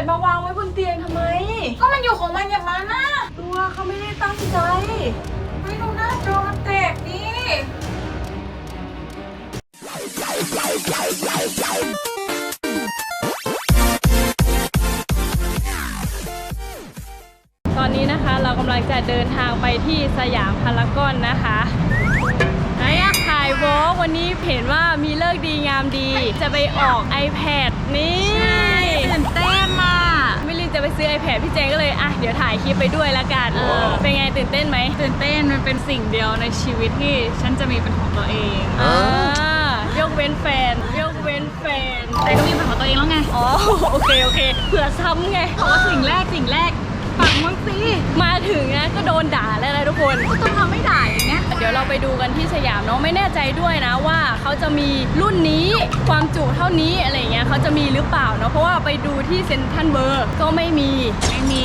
iPad มาวางไว้บนเตียงทำไม ก็มันอยู่ของมันอย่างนั้นนะตัวเขาไม่ได้ตั้งใจ ไม่ดูหน้าจอมันแตกดิตอนนี้นะคะเรากำลังจะเดินทางไปที่สยามพารากอนนะคะไอ้อะ ถ่ายวอล์กวันนี้เห็นว่ามีเลิกษ์ดีงามดี จะไปออก iPad นี่ตื่นเต้นมากไม่รีบจะไปซื้อ iPad พี่เจนก็เลยอะเดี๋ยวถ่ายคลิปไปด้วยละกันเป็นไงตื่นเต้นไหมตื่นเต้นมันเป็นสิ่งเดียวในชีวิตที่ฉันจะมีเป็นของตัวเองอ่ายกเว้นแฟนยกเว้นแฟนแต่ก็มีเป็นของตัวเองแล้วไงอ๋อโอเคโอเคเผื่อซ้ำไงเพราะว่าสิ่งแรกสิ่งแรก ปักมันสิมาถึงนะก็โดนด่าแล้วนะทุกคน ต้องทำไม่ได้อย่างเงี้ยเดี๋ยวเราไปดูกันที่สยามเนาะไม่แน่ใจด้วยนะว่าเขาจะมีรุ่นนี้ความจุเท่านี้อะไรเงี้ยเขาจะมีหรือเปล่าเนาะเพราะว่าไปดูที่เซ็นทรัลเบอร์ก็ไม่มีไม่มี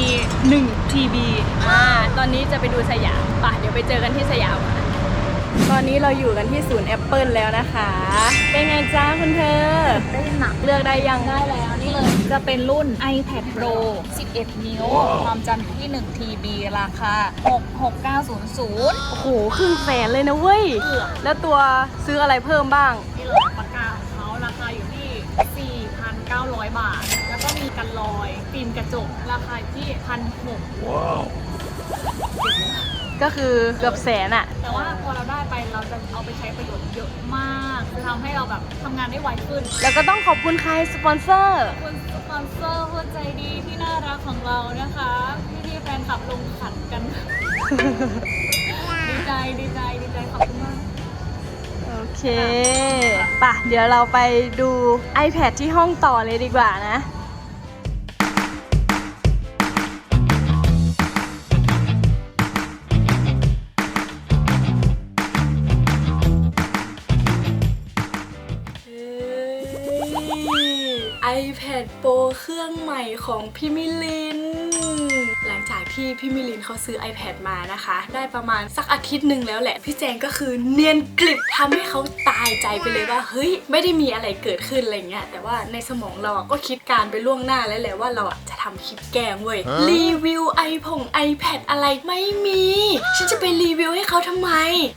1 TB อ่าตอนนี้จะไปดูสยามป่ะเดี๋ยวไปเจอกันที่สยามค่ะ ตอนนี้เราอยู่กันที่ศูนย์แอปเปิลแล้วนะคะ เป็นไงจ้าคุณเธอ ได้หนักเลือกได้ยังได้แล้วนี่เลย จะเป็นรุ่น iPad Pro 11 นิ้ว ความจำที่ 1 TB ราคา 66900 โอ้โหครึ่งแสนเลยนะเว้ย เกือบ แล้วตัวซื้ออะไรเพิ่มบ้าง นี่เลยปากกาของเขาราคาอยู่ที่ 4,900 บาท แล้วก็มีกันรอยฟิล์มกระจก ราคาอยู่ที่ 1 6 ก็คือเกือบแสนอะแต่ว่าพอเราได้ไปเราจะเอาไปใช้ประโยชน์เยอะมากจะทำให้เราแบบทำงานได้ไวขึ้นแล้วก็ต้องขอบคุณใครสปอนเซอร์ ขอบคุณสปอนเซอร์ผู้ใจดีที่น่ารักของเรานะคะพี่ที่แฟนคลับลงขันกัน ดีใจดีใจดีใจขอบคุณมาก โอเค ป่ะ เดี๋ยวเราไปดู iPad ที่ห้องต่อเลยดีกว่านะ โปรเครื่องใหม่ของพี่มิลิน ที่พี่มิลินเขาซื้อ iPad มานะคะ ได้ประมาณสักอาทิตย์หนึ่งแล้วแหละ พี่แจงก็คือเนียนกลิบทำให้เขาตายใจไปเลยว่า เฮ้ย ไม่ได้มีอะไรเกิดขึ้นอะไรเงี้ยแต่ว่าในสมองเราอะก็คิดการไปล่วงหน้าแล้วแหละว่าเราอะจะทำคลิปแกล้งเว้ยรีวิวไอพง iPad อะไรไม่มี ฉันจะไปรีวิวให้เขาทำไม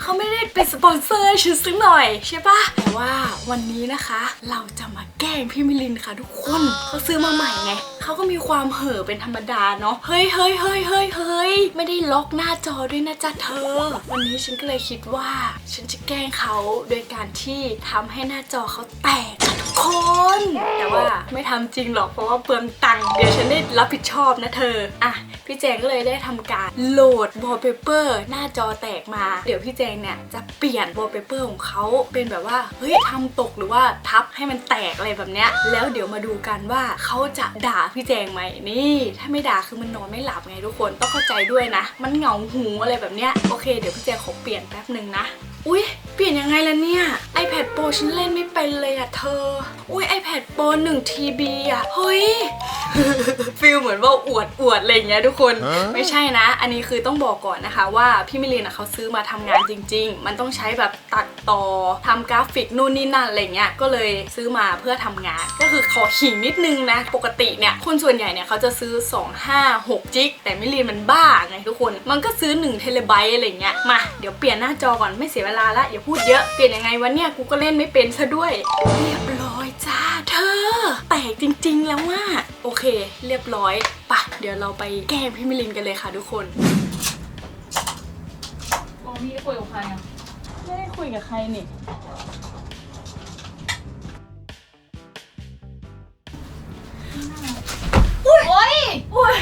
เขาไม่ได้เป็นสปอนเซอร์ฉันสักหน่อยใช่ปะแต่ว่าวันนี้นะคะ เราจะมาแกล้งพี่มิลินค่ะ ทุกคนเขาซื้อมาใหม่ไงเขาก็มีความเห่อเป็นธรรมดาเนาะเฮ้ยเฮ้ยเฮ้ยเฮ้ยเฮ้ยไม่ได้ล็อกหน้าจอด้วยนะจ๊ะเธอ วันนี้ฉันก็เลยคิดว่า ฉันจะแกล้งเขาโดยการที่ทำให้หน้าจอเขาแตก คน แต่ว่าไม่ทำจริงหรอกเพราะว่าเปลืองตังค์เดี๋ยวฉันได้รับผิดชอบนะเธอ อะ พี่แจงก็เลยได้ทำการโหลดวอลเปเปอร์หน้าจอแตกมา เดี๋ยวพี่แจงเนี่ยจะเปลี่ยนวอลเปเปอร์ของเขาเป็นแบบว่าเฮ้ยทำตกหรือว่าทับให้มันแตกอะไรแบบเนี้ยแล้วเดี๋ยวมาดูกันว่าเขาจะด่าพี่แจงไหมนี่ ถ้าไม่ด่าคือมันนอนไม่หลับไงทุกคนต้องเข้าใจด้วยนะ มันเหงาหูอะไรแบบเนี้ยโอเคเดี๋ยวพี่แจงขอเปลี่ยนแป๊บหนึ่งนะอุ้ย เปลี่ยนยังไงล่ะเนี่ย iPad Pro ฉันเล่นไม่เป็นเลยอะเธอ อุ้ย iPad Pro 1 TB อะเฮ้ยฟีลเหมือนว่าอวดอวดอะไรอย่างเงี้ยทุกคน ไม่ใช่นะ อันนี้คือต้องบอกก่อนนะคะว่าพี่มิลินอะเขาซื้อมาทำงานจริง ๆ มันต้องใช้แบบตัดต่อทำกราฟิกนู่นนี่นั่นอะไรเงี้ย ก็เลยซื้อมาเพื่อทำงาน ก็คือขอขิงนิดนึงนะ ปกติเนี่ยคนส่วนใหญ่เนี่ยเขาจะซื้อ 2 5 6จิก แต่มิลินมันบ้าไงทุกคน มันก็ซื้อ1เทเลไบต์อะไรเงี้ย มาเดี๋ยวเปลี่ยนหน้าจอก่อนไม่เสียเวลาละอย่าพูดเยอะ เปลี่ยนยังไงวะเนี่ยกูก็เล่นไม่เป็นซะด้วย เรียบร้อยจ้าเธอ แตกจริงๆแล้วว่าโอเค เรียบร้อยปะเดี๋ยวเราไปแกล้งพี่มิลินกันเลยค่ะทุกคนโอ้มีได้คุยกับใครอะไม่ได้คุยกับใครนี่โอ้ยอุ้ย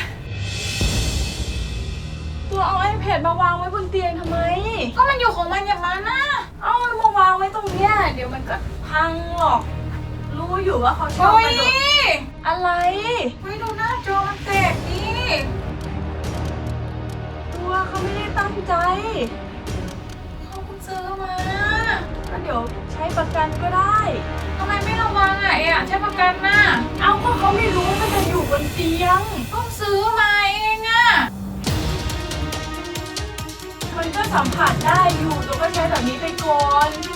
ตัวเอา iPad มาวางไว้บนเตียงทำไม ก็มันอยู่ของมันอย่างนั้น ยเดี๋ยวมันก็พังหรอก รู้อยู่ว่าเขาชอบโอ้กยระโดดอะไร ไม่ดูหน้าจอมันแตกดิตัวเขาไม่ได้ตั้งใจ เขาเพิ่งซื้อมาก็เดี๋ยวใช้ประกันก็ได้ ทำไมไม่ระวังอะเอะใช้ประกันน่ะเอาก็เขาไม่รู้ว่ามันจะอยู่บนเตียง เพิ่งซื้อมาเองอะมันก็สัมผัสได้อยู่ตัวก็ใช้แบบนี้ไปก่อนเห็น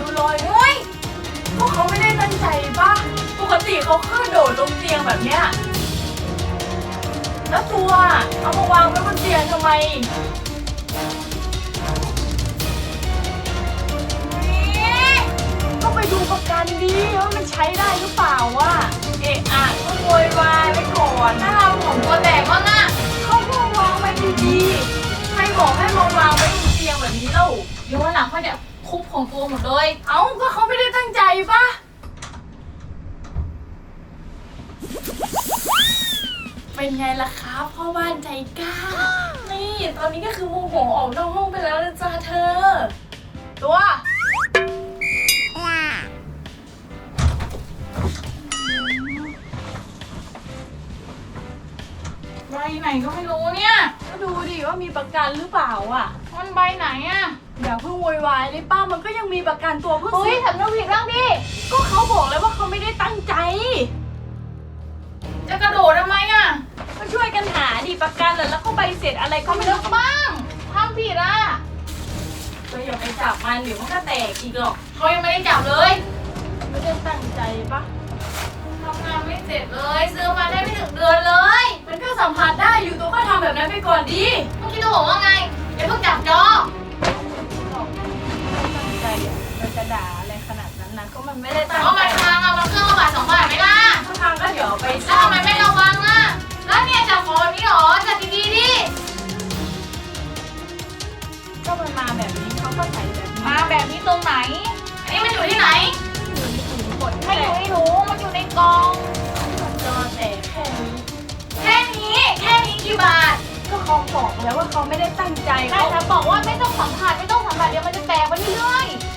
ดูรอยโอ้ยพวกเขาไม่ได้ตั้งใจปะปกติเขาขึ้นโดดตรงเตียงแบบเนี้ยแล้วตัวเอามาวางไว้บนเตียงทำไมก็ไปดูประกันดีว่ามันใช้ได้หรือเปล่าวะเอะอะก็โวยวายไปก่อนถ้าเราของตัวแตกบ้างอะเขาก็วางไว้ดีๆใครบอกให้มาวางไว้บนเตียงแบบนี้เล่า เดี๋ยววันหลังเขาจะทุบของตัวหมดเลย เอ้าก็เขาไม่ได้ตั้งใจปะเป็นไงล่ะครับพ่อบ้านใจกล้า นี่ตอนนี้ก็คือโมโหออกนอกห้องไปแล้วนะจ๊ะเธอ ตัวใบไหนก็ไม่รู้เนี่ย ก็ดูดิว่ามีประกันหรือเปล่าอะ มันใบไหนอะ อย่าเพิ่งโวยวายเลยป้ามันก็ยังมีประกันตัวเพิ่งเฮ้ซื้ยอสำนึกผิดบ้างดิก็เขาบอกแล้วว่าเขาไม่ได้ตั้งใจ จะกระโดดทำไมอะก็ช่วยกันหาดิประกันแล้วแล้วก็ใบเสร็จอะไรก็ก็ไม่ไม่รู้เลิกบ้างทำผิดอะก็อย่าไปจับมันเดี๋ยวมันก็แตกอีกหรอกเขายังไม่ได้จับเลยไม่ได้ตั้งใจปะทำงานไม่เสร็จเลย ซื้อมาได้ไม่ถึงเดือนเลยมันก็สัมผัสได้อยู่ตัวก็ทำแบบนั้นไปก่อนดีเมื่อกี้ตัวบอกว่าไงอย่าเพิ่งจับจอตั้งใจอะมัน จะด่าอะไรขนาดนั้นนะก็มันไม่ได้ตั้งเพราะใจมันพังอะมันเครื่องละบาทสองบาทไหมล่ะถ้าพังก็เดี๋ยวเอาไปแล้วทำไมไม่ระวังอะแล้วเนี่ยจับของแบบนี้เหรอจับดีๆดิก็มันมาแบบนี้เขาก็ใส่แบบนี้มาแบบนี้ตรงไหนอันนี้มันอยู่ที่ไหนกดไม่ไม่อยู่ได้ในหนูมันอยู่ในกล่องจอแตกแค่นี้แค่นี้แค่นี้กี่บาทก็เขาบอกแล้วว่าเขาไม่ได้ตั้งใจใช่เขาถ้าบอกว่าไม่ต้องสัมผัสไม่ต้องสัมผัสเดี๋ยวมันจะแตกไปเรื่อยที่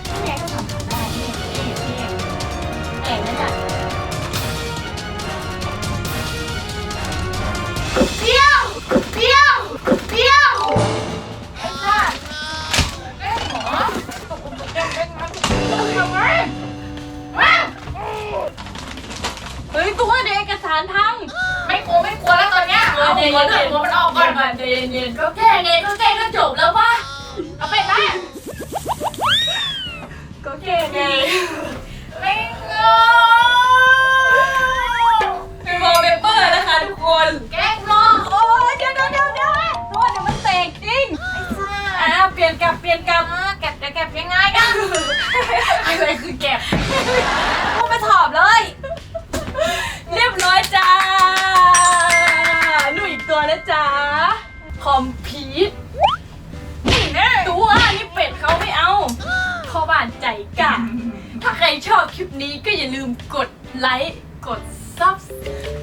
เนี้ยเอาหัวเดี๋ยวมันออกก่อนใจเย็นๆก็แก้ไงก็แก้ก็จบแล้ววะเอาไปแม่ก็แก้ไง กดไลค์ กดไลค์กดซับ